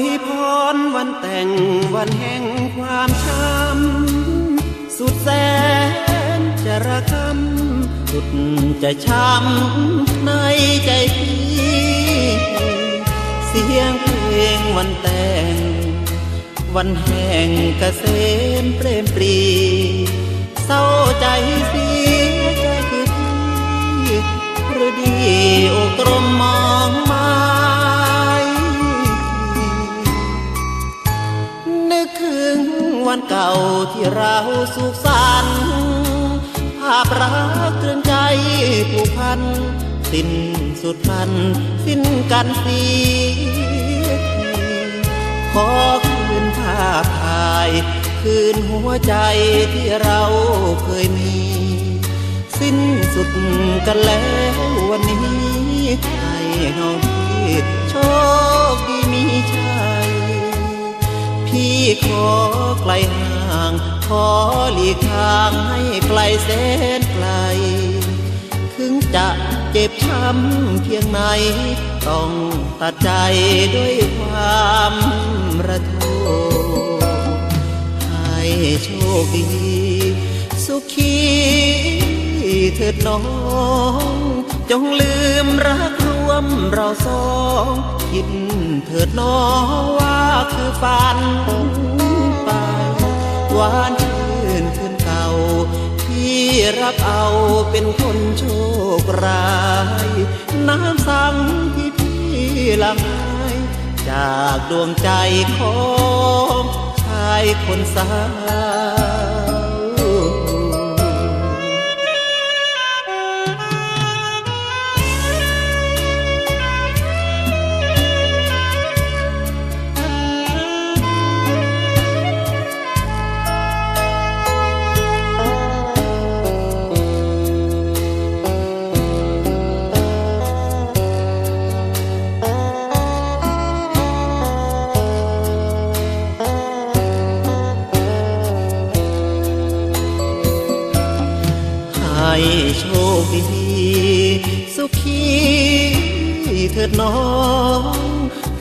วยพรวันแต่งวันแห่งความช้ำสุดแสนจะระกำสุดจะช้ำในใจพี่เสียงเพลงวันแต่ง วันแห่งเกษมเปรมปรี เศร้าใจเสียใจ วันเก่าที่เราสุขสันต์ภาพรักเตือนใจผูกพัน สิ้นสุดพัน สิ้นกันสีขอคืนภาพถ่าย คืนหัวใจที่เราเคยมี สิ้นสุดกันแล้ววันนี้ให้น้องพี่โชค ขอไกลห่าง ขอหลีกทางให้ไกลแสนไกล ถึงจะเจ็บช้ำเพียงไหน ต้องตัดใจด้วยความระทมให้โชคดี สุขีเถิดน้อง จงลืมรักรวมเราสอง คิดเถิดน้องว่าคือฝันไปหวานชื่นคืนเก่า ที่รับเอาเป็นคนโชคร้าย น้ำสังที่พี่หลังไหลจากดวงใจของชายคนสา โชคดี สุขีเถิดน้อง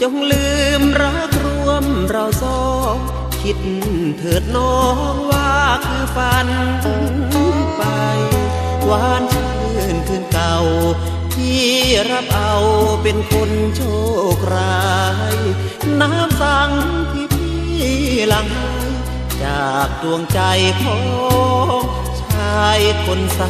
จงลืมรักรวมเราสองคิดเถิดน้องว่าคือฝันไปหวานชื่นคืนเก่า ที่รับเอาเป็นคนโชคร้าย น้ำสังที่พี่หลังจากดวงใจของ คนสา